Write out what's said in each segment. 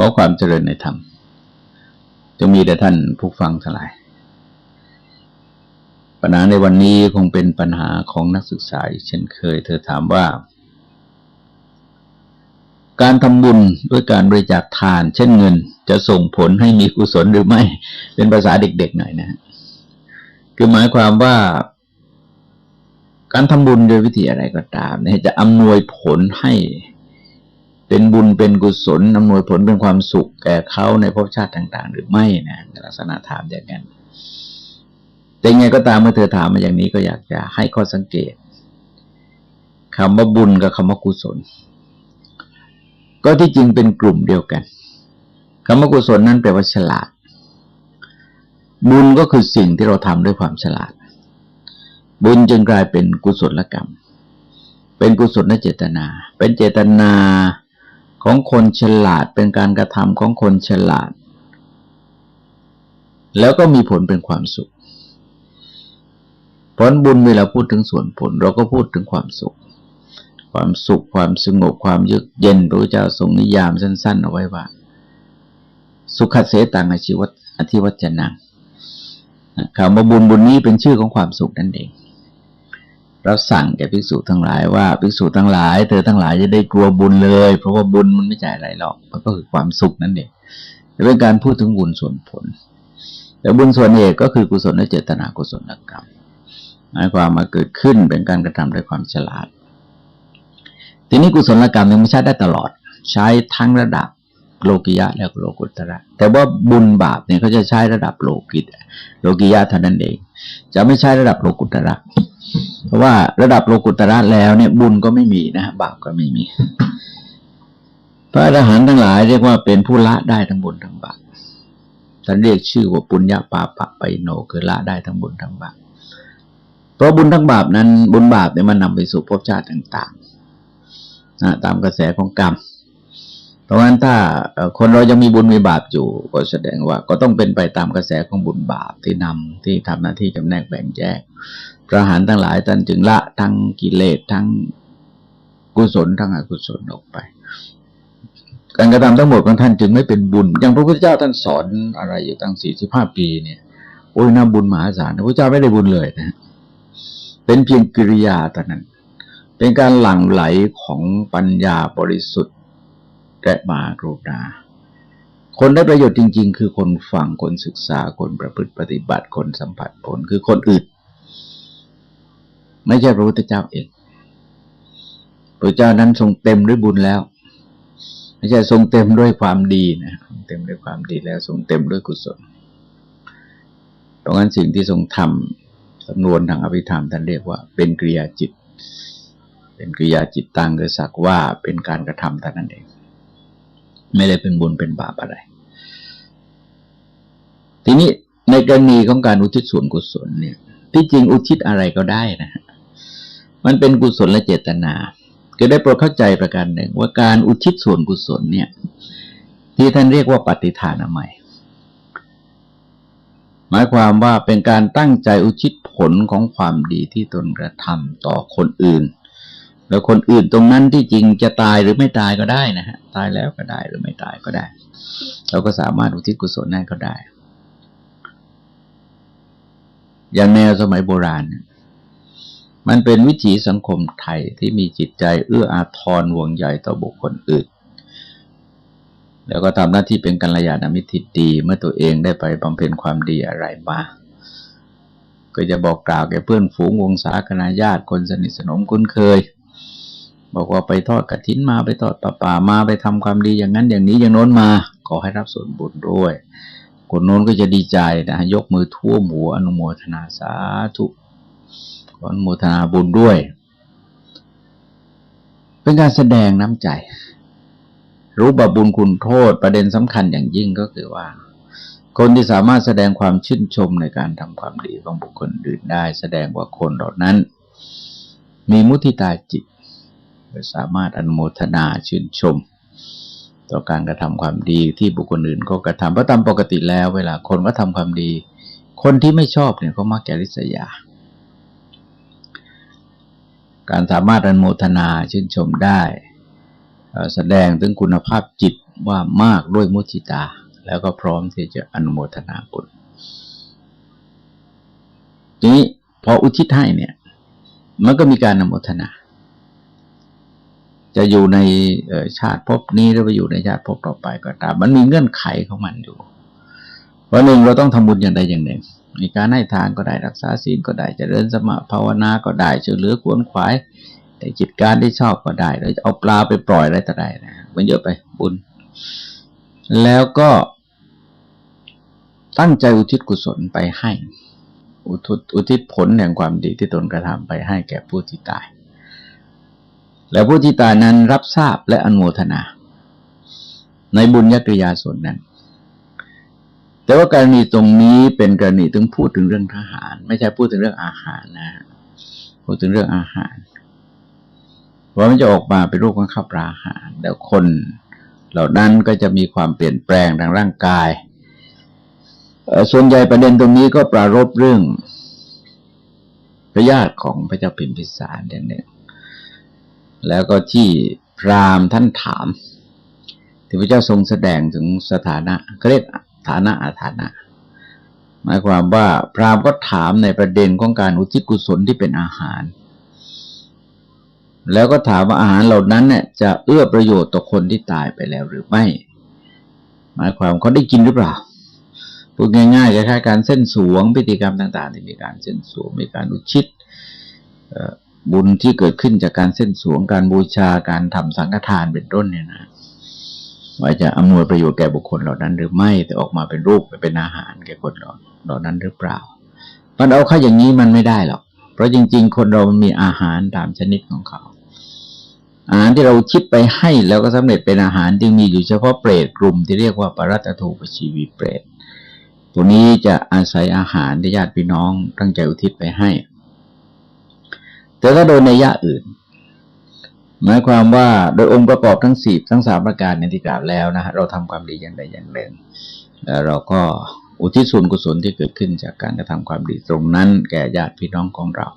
ขอความเจริญในธรรมจะมีแต่ท่านผู้ฟังทั้งหลาย ปัญหาในวันนี้คงเป็นปัญหาของนักศึกษาเช่นเคย เธอถามว่า การทำบุญด้วยการบริจาคทาน เช่นเงิน จะส่งผลให้มีกุศลหรือไม่ เป็นภาษาเด็กๆหน่อยนะ คือหมายความว่า การทำบุญโดยวิธีอะไรก็ตามเนี่ยจะอำนวยผลให้ เป็นบุญเป็นกุศลอำนวยผลเป็นความสุขแก่เขาในภพชาติต่าง ๆ หรือไม่นะลักษณะถามอย่างนั้นแต่ไงก็ตามเมื่อเธอถามมาอย่างนี้ก็อยากจะให้ข้อสังเกตคำว่าบุญกับคำว่ากุศล ก็ที่จริงเป็นกลุ่มเดียวกันคำว่ากุศลนั้นแปลว่าฉลาด บุญก็คือสิ่งที่เราทำด้วยความฉลาด บุญจึงกลายเป็นกุศลกรรม เป็นกุศลเจตนา เป็นเจตนา ของคนฉลาดเป็นการกระทำของคนฉลาด แล้วก็มีผลเป็นความสุข ผลบุญเวลาพูดถึงส่วนผล เราก็พูดถึงความสุข ความสุขความสงบความเยือกเย็นพระเจ้าทรงนิยามสั้น ๆ เอาไว้ว่า สุขเสตังอชีวัตอธิวัจนังคำว่าบุญบุญนี้เป็นชื่อของความสุขนั่นเอง ราสั่งแก่ภิกษุทั้งหลายว่าภิกษุทั้งหลาย เธอทั้งหลายจะได้กลัวบุญเลย เพราะว่าบุญมันไม่ใช่อะไรหรอก มันก็คือความสุขนั่นเองเป็นการพูดถึงบุญส่วนผล แต่บุญส่วนเอกก็คือกุศลและเจตนากุศลกรรมหมายความมาเกิดขึ้นเป็นการกระทำด้วยความฉลาด ทีนี้กุศลกรรมยังไม่ใช้ได้ตลอด ใช้ทั้งระดับโลกิยะและโลกุตระ แต่ว่าบุญบาปเนี่ยเขาจะใช้ระดับโลกิตโลกิยะเท่านั้นเอง จะไม่ใช้ระดับโลกุตระ เพราะว่าระดับโลกุตระแล้วเนี่ยบุญก็ไม่มีนะบาปก็ไม่มี พระอรหันต์ทั้งหลายเรียกว่าเป็นผู้ละได้ทั้งบุญทั้งบาปท่านเรียกชื่อว่าปุญญาปาปะไปโนคือละได้ทั้งบุญทั้งบาปเพราะบุญทั้งบาปนั้นบุญบาปเนี่ยมันนำไปสู่ภพชาติต่างๆนะตามกระแสของกรรมเพราะฉะนั้นถ้าคนเรายังมีบุญมีบาปอยู่ ก็แสดงว่าก็ต้องเป็นไปตามกระแสของบุญบาปที่นำที่ทำหน้าที่จำแนกแบ่งแยก พระหารทั้งหลายท่านจึงละทั้งกิเลสทั้งกุศลทั้งอกุศลออกไป การกระทำทั้งหมดของท่านจึงไม่เป็นบุญ อย่างพระพุทธเจ้าท่านสอนอะไรอยู่ตั้งสี่สิบห้าปีเนี่ยโอ้ยน่าบุญมหาศาลพระพุทธเจ้าไม่ได้บุญเลยนะ เป็นเพียงกิริยาแต่านั้น เป็นการหลั่งไหลของปัญญาบริสุทธิ์และมากรุณาคนได้ประโยชน์จริง ๆ คือคนฟังคนศึกษาคนประพฤติปฏิบัติคนสัมผัสผลคือคนอื่น ไม่ใช่พระพุทธเจ้าเองพระเจ้านั้นทรงเต็มด้วยบุญแล้ว ไม่ใช่ทรงเต็มด้วยความดีนะเต็มด้วยความดีแล้วทรงเต็มด้วยกุศลเพราะงั้นสิ่งที่ทรงทำสำนวนทางอภิธรรมท่านเรียกว่า เป็นกริยาจิต เป็นกริยาจิตตั้งโดสักว่าเป็นการกระทำแต่นั้นเอง ไม่ได้เป็นบุญเป็นบาปอะไร ทีนี้ในกรณีของการอุทิศส่วนกุศลเนี่ย ที่จริงอุทิศอะไรก็ได้นะ มันเป็นกุศลและเจตนา ก็ได้โปรดเข้าใจประการหนึ่ง ว่าการอุทิศส่วนกุศลเนี่ย ที่ท่านเรียกว่าปฏิทานใหม่หมายความว่าเป็นการตั้งใจอุทิศผลของความดีที่ตนกระทำต่อคนอื่น แล้วคนอื่นตรงนั้นที่จริงจะตายหรือไม่ตายก็ได้นะฮะตายแล้วก็ได้หรือไม่ตายก็ได้ เราก็สามารถอุทิศกุศลนั้นก็ได้ อย่างแนวสมัยโบราณเนี่ย มันเป็นวิถีสังคมไทยที่มีจิตใจเอื้ออาทรห่วงใยต่อบุคคลอื่น แล้วก็ทำหน้าที่เป็นกัลยาณมิตรที่ดีเมื่อตัวเองได้ไปบำเพ็ญความดีอะไรมา ก็จะบอกกล่าวแก่เพื่อนฝูงวงศาคณาญาติคนสนิทสนมคุ้นเคย บอกว่าไปทอดกระถินมาไปทอดป่าป่ามาไปทำความดีอย่างนั้นอย่างนี้อย่างโน้นมาขอให้รับส่วนบุญด้วยคนโน้นก็จะดีใจนะยกมือทั่วหมูอนุโมทนาสาธุ ขออนุโมทนาบุญด้วย เป็นการแสดงน้ำใจ รู้บาบุญคุณโทษประเด็นสำคัญอย่างยิ่งก็คือว่า คนที่สามารถแสดงความชื่นชมในการทำความดีของบุคคลอื่นได้ แสดงว่าคนเหล่านั้น มีมุทิตาจิตสามารถอนุโมทนาชื่นชม ต่อการกระทำความดีที่บุคคลอื่นก็กระทำเพราะตามปกติแล้ว เวลาคนก็ทำความดี คนที่ไม่ชอบเนี่ยเขามักแกริษยา การสามารถอนุโมทนาชื่นชมได้ แสดงถึงคุณภาพจิตว่ามากด้วยมุทิตา แล้วก็พร้อมที่จะอนุโมทนาบุญทีนี้พออุทิศให้เนี่ย มันก็มีการอนุโมทนา จะอยู่ในชาติภพนี้หรือว่าอยู่ในชาติภพต่อไปก็ตาม มันมีเงื่อนไขของมันอยู่วันหนึ่งเราต้องทำบุญอย่างใดอย่างหนึ่ง มีการให้ทานก็ได้รักษาศีลก็ได้จเจริญสมาภาวนาก็ได้ช่วยเหลือควนขวายในจิตการที่ชอบก็ได้เราจะเอาปลาไปปล่อยอะไรต่อได้นะมันเยอะไปบุญ แล้วก็ตั้งใจอุทิศกุศลไปให้ อุทิศอุทิศผลแห่งความดีที่ตนกระทำไปให้แก่ผู้ที่ตาย แล้วผู้ที่ตายนั้นรับทราบและอนุโมทนา ในบุญญกริยาส่วนนั้น แต่ว่ากรณีตรงนี้เป็นกรณีถึงพูดถึงเรื่องทหาร ไม่ใช่พูดถึงเรื่องอาหารนะพูดถึงเรื่องอาหารว่ามันจะออกมาเป็นรูปของข้าวปลาอาหารแล้วคน เหล่านั้นก็จะมีความเปลี่ยนแปลงทางร่างกายส่วนใหญ่ประเด็นตรงนี้ก็ปรารบเรื่องพระญาติของพระเจ้าพิมพิสารอย่างหนึ่งแล้วก็ที่พรามท่านถามที่พระเจ้าทรงแสดงถึงสถานะเรียก ฐานะอาฐานะ หมายความว่าพราหมณ์ก็ถามในประเด็นของการอุทิศกุศลที่เป็นอาหาร แล้วก็ถามว่าอาหารเหล่านั้นเนี่ยจะเอื้อประโยชน์ต่อคนที่ตายไปแล้วหรือไม่ หมายความเขาได้กินหรือเปล่าพูดง่ายๆคล้ายๆการเส้นสวงพิธีกรรมต่างๆที่มีการเส้นสวงมีการอุชิตบุญที่เกิดขึ้นจากการเส้นสวงการบูชาการทำสังฆทานเป็นต้นเนี่ยนะ ว่าจะอำนวยประโยชน์แก่บุคคลเหล่านั้น หรือไม่แต่ออกมาเป็นรูปเป็นอาหารแก่คนเหล่านั้นหรือเปล่า มันเอาเข้าอย่างนี้มันไม่ได้หรอก เพราะจริง ๆ คนเรามันมีอาหารตามชนิดของเขา อาหารที่เราคิดไปให้แล้วก็สำเร็จเป็นอาหารจึงมีอยู่เฉพาะเปรตกลุ่มที่เรียกว่าปรัตถูปชีวีเปรตพวกนี้จะอาศัยอาหารที่ญาติพี่น้องตั้งใจอุทิศไปให้ แต่ถ้าโดยในยะอื่น หมายความว่าโดยองค์ประกอบทั้งสี่ทั้งสามประการในที่กล่าวแล้วนะฮะเราทำความดีอย่างใดอย่างหนึ่งแล้วเราก็อุทิศส่วนกุศลที่เกิดขึ้นจากการกระทำความดีตรงนั้น แก่ญาติพี่น้องของเรา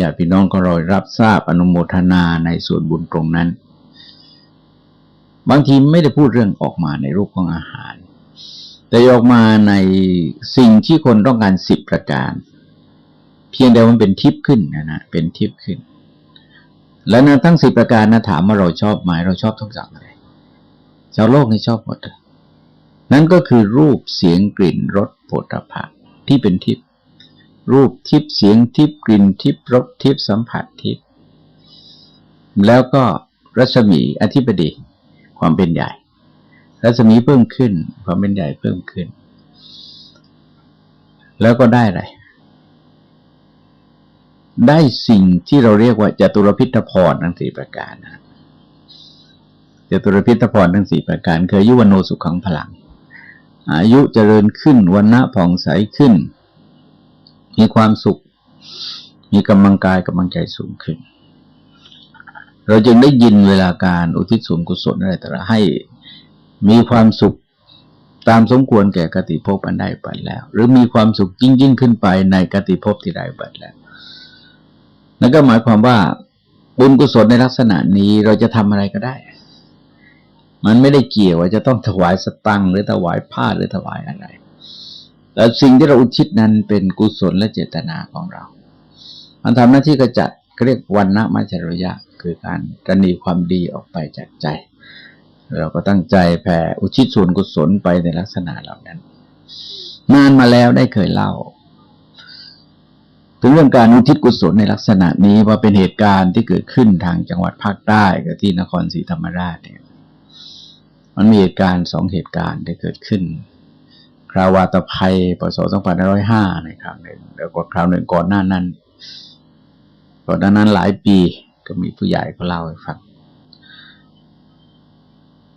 ญาติพี่น้องก็รอยรับทราบอนุโมทนาในส่วนบุญตรงนั้น บางทีไม่ได้พูดเรื่องออกมาในรูปของอาหาร แต่ออกมาในสิ่งที่คนต้องการสิบประการ เพียงแต่มันเป็นทิพย์ขึ้นนะนะเป็นทิพย์ขึ้น แล้วนะทั้งสิบประการนะถามว่าเราชอบไหมเราชอบทุกอย่างเลยชาวโลกนี่ชอบหมดเลยนั่นก็คือรูปเสียงกลิ่นรสโผฏฐัพที่เป็นทิพย์รูปทิพย์เสียงทิพย์กลิ่นทิพย์รสทิพย์สัมผัสทิพย์แล้วก็รัศมีอธิบดีความเป็นใหญ่ รัศมีเพิ่มขึ้น ความเป็นใหญ่เพิ่มขึ้น แล้วก็ได้อะไร ได้สิ่งที่เราเรียกว่าจตุรพิทพรทั้งสี่ประการนะจตุรพิทพรทั้งสี่ประการคือยุวโนสุขังพลัง อายุเจริญขึ้นวันณะผ่องใสขึ้น มีความสุข มีกำลังกายกำลังใจสูงขึ้น เราจึงได้ยินเวลาการอุทิศส่วนกุศลอะไรแต่ละให้มีความสุขตามสมควรแก่กติภพอันใดไปแล้ว หรือมีความสุขยิ่งยิ่งขึ้นไปในกติภพที่ใดไปแล้ว นั่นก็หมายความว่าบุญกุศลในลักษณะนี้เราจะทำอะไรก็ได้ มันไม่ได้เกี่ยวว่าจะต้องถวายสตังหรือถวายผ้าหรือถวายอะไร แต่สิ่งที่เราอุทิศนั้นเป็นกุศลและเจตนาของเรา มันทำหน้าที่กระจัดเรียกวันณมัจฉริยะ คือการกระนีความดีออกไปจากใจ เราก็ตั้งใจแผ่อุทิศส่วนกุศลไปในลักษณะเหล่านั้น นานมาแล้วได้เคยเล่า ถึงเรื่องการอุทิศกุศลในลักษณะนี้ว่าเป็นเหตุการณ์ที่เกิดขึ้นทางจังหวัดภาคใต้กับที่นครศรีธรรมราชเนี่ยมันมีเหตุการณ์สองเหตุการณ์ที่เกิดขึ้น คราวาตภัยปศ2505ในคราวหนึ่งแล้วก็คราวหนึ่งก่อนหน้านั้น ก่อนหน้านั้นหลายปีก็มีผู้ใหญ่เขาเล่าให้ฟัง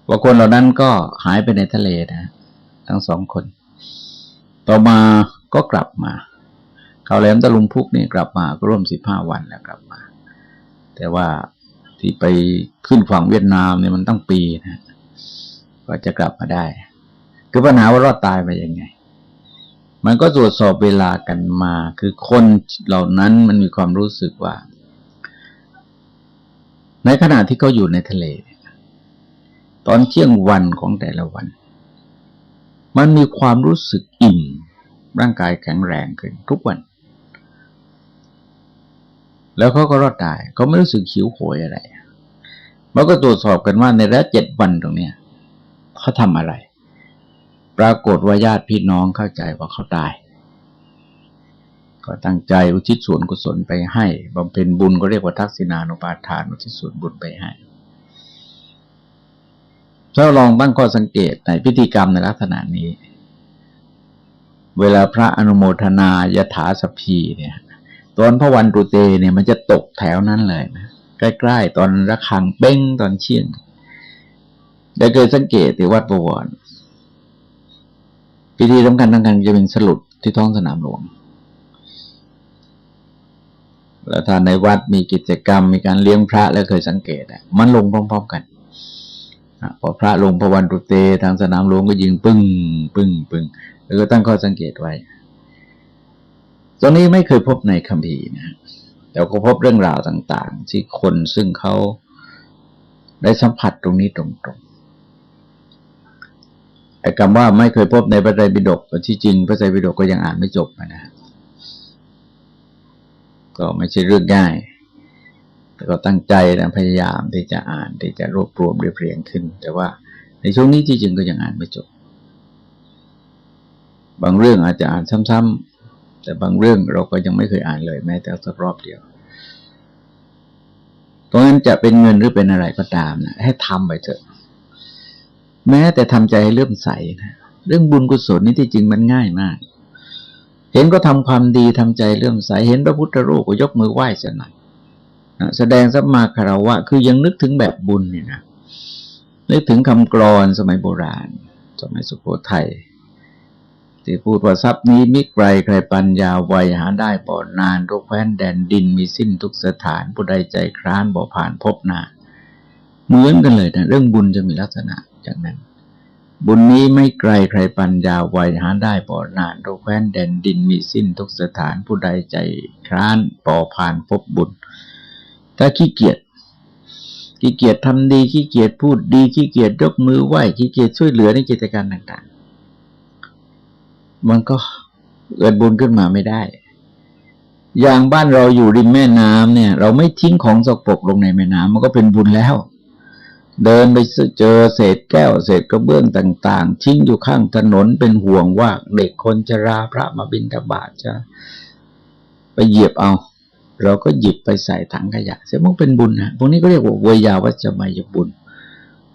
ว่าคนเหล่านั้นก็หายไปในทะเลนะ ทั้งสองคน ต่อมาก็กลับมา เขาแหลมตะลุมพุกนี่กลับมาก็ร่วมสิบห้าวันแล้วกลับมา แต่ว่าที่ไปขึ้นฝั่งเวียดนามเนี่ยมันตั้งปีนะก็จะกลับมาได้ คือปัญหาว่ารอดตายไปยังไง มันก็ตรวจสอบเวลากันมา คือคนเหล่านั้นมันมีความรู้สึกว่า ในขณะที่เขาอยู่ในทะเล ตอนเที่ยงวันของแต่ละวัน มันมีความรู้สึกอิ่มร่างกายแข็งแรงขึ้นทุกวัน แล้วเขาก็รอดตายเขาไม่รู้สึกหิวโหยอะไรมันก็ตรวจสอบกันว่าในระยะเจ็ดวันตรงเนี้ยเขาทำอะไร ปรากฏว่าญาติพี่น้องเข้าใจว่าเขาตาย ก็ตั้งใจอุทิศส่วนกุศลไปให้บำเพ็ญบุญก็เรียกว่าทักษิณานุปาทานอุทิศส่วนบุญไปให้ถ้าลองตั้งข้อสังเกตในพิธีกรรมในลักษณะนี้ เวลาพระอนุโมทนายถาสพีเนี่ย ตอนพระวันตุเตเนี่ยมันจะตกแถวนั้นเลยนะใกล้ๆ ตอนระฆังเบ้งตอนเชี่ยงได้เคยสังเกตที่วัดประวรพิธีสำคัญทางการจะเป็นสลุดที่ท้องสนามหลวง แล้วถ้าในวัดมีกิจกรรมมีการเลี้ยงพระแล้วเคยสังเกตอะมันลงพร้อมๆกันพอพระลงพระวันตุเตทางสนามหลวงก็ยิงปึ้งปึ้งปึ้งแล้วก็ตั้งข้อสังเกตไว้ ตรงนี้ไม่เคยพบในคัมภีร์นะแต่ก็พบเรื่องราวต่าง ๆ ที่คนซึ่งเขาได้สัมผัสตรงนี้ตรงๆไอ้คำว่าไม่เคยพบในพระไตรปิฎกที่จริงพระไตรปิฎกก็ยังอ่านไม่จบนะก็ไม่ใช่เรื่องง่าย แต่ก็ตั้งใจนะพยายามที่จะอ่านที่จะรวบรวมเรียบเรียงขึ้น แต่ว่าในช่วงนี้ที่จริงก็ยังอ่านไม่จบ บางเรื่องอาจจะอ่านซ้ำๆ แต่บางเรื่องเราก็ยังไม่เคยอ่านเลย แม้แต่สักรอบเดียวตรงนั้นจะเป็นเงินหรือเป็นอะไรก็ตามนะให้ทำไปเถอะ แม้แต่ทำใจให้เลื่อมใสนะเรื่องบุญกุศลนี่ที่จริงมันง่ายมาก เห็นก็ทำความดีทำใจเลื่อมใส เห็นพระพุทธรูปก็ยกมือไหว้สนั่นแสดงสัมมาคารวะ คือยังนึกถึงแบบบุญเนี่ยนะนึกถึงคำกรอนสมัยโบราณ สมัยสุโขทัย ที่พูดว่าทรัพย์นี้มิไกลใครปัญญาไวหาได้บ่อนานทุกแคว้นแดนดินมีสิ้นทุกสถานผู้ใดใจคร้านบ่ผ่านพบนาเหมือนกันเลยนะเรื่องบุญจะมีลักษณะอย่างนั้น บุญนี้ไม่ไกลใครปัญญาไวหาได้บ่อนานทุกแคว้นแดนดินมีสิ้นทุกสถานผู้ใดใจคร้านบ่ผ่านพบบุญ ถ้าขี้เกียจขี้เกียจทำดีขี้เกียจพูดดีขี้เกียจยกมือไหว้ขี้เกียจช่วยเหลือในกิจการต่างๆ มันก็เกิดบุญขึ้นมาไม่ได้ อย่างบ้านเราอยู่ริมแม่น้ำเนี่ย เราไม่ทิ้งของสกปรกลงในแม่น้ำมันก็เป็นบุญแล้ว เดินไปเจอเศษแก้ว เศษกระเบื้องต่าง ๆ ทิ้งอยู่ข้างถนนเป็นห่วงว่าเด็กคนจะราพระมาบินทบาทจะไปเหยียบเอา เราก็หยิบไปใส่ถังขยะเสียมันเป็นบุญนะพวกนี้ก็เรียกว่าเวยาวัจจะมายบุญ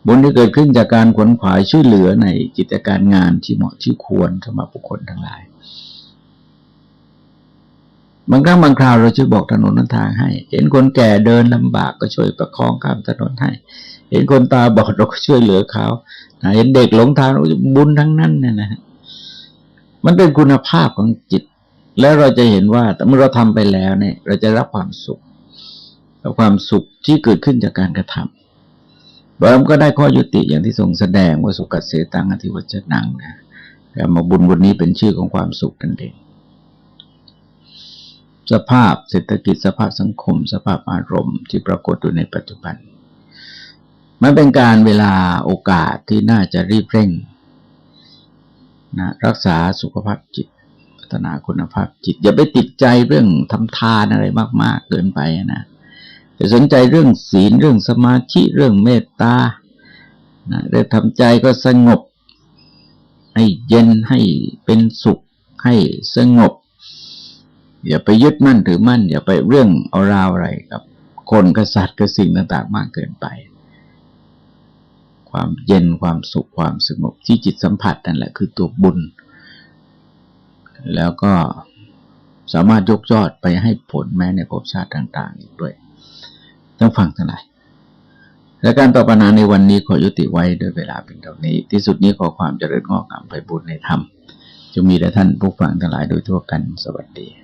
บุญที่เกิดขึ้นจากการขวนขวายช่วยเหลือในกิจการงานที่เหมาะที่ควรสำหรับบุคคลทั้งหลาย บางครั้งบางคราวเราช่วยบอกถนนนั้นทางให้ เห็นคนแก่เดินลำบากก็ช่วยประคองข้ามถนนให้ เห็นคนตาบอดเราก็ช่วยเหลือเขาเห็นเด็กหลงทางบุญทั้งนั้นเนี่ยนะมันเป็นคุณภาพของจิต แล้วเราจะเห็นว่าเมื่อเราทำไปแล้วเนี่ย เราจะรับความสุขรับความสุขที่เกิดขึ้นจากการกระทำบางก็ได้ข้อยุติอย่างที่ทรงแสดงว่าสุขเสตังอธิวัจนังนะแต่มาบุญบนนี้เป็นชื่อของความสุขกันเองสภาพเศรษฐกิจสภาพสังคม สภาพอารมณ์ที่ปรากฏอยู่ในปัจจุบัน มันเป็นการเวลาโอกาสที่น่าจะรีบเร่งนะรักษาสุขภาพจิต พัฒนาคุณภาพจิต อย่าไปติดใจเรื่องทำทานอะไรมาก ๆ เกินไปนะ จะสนใจเรื่องศีลเรื่องสมาธิเรื่องเมตตานะได้ทำใจก็สงบ ให้เย็นให้เป็นสุข ให้สงบ อย่าไปยึดมั่นถือมั่น อย่าไปเรื่องเอาราวอะไรกับ คนกษัตริย์กับสิ่งต่างๆ มากเกินไป ความเย็นความสุขความสงบที่จิตสัมผัสนั่นแหละคือตัวบุญ แล้วก็สามารถยกยอดไปให้ผลแม้ในภพชาติต่าง ๆ อีกด้วย ต้องฟังทั้งหลายและการตอบปัญหาในวันนี้ขอยุติไว้ด้วยเวลาเป็นเท่านี้ ที่สุดนี้ขอความเจริญงอกงามไปบุญในธรรมจะมีแด่ท่านผู้ฟังทั้งหลายโดยทั่วกันสวัสดี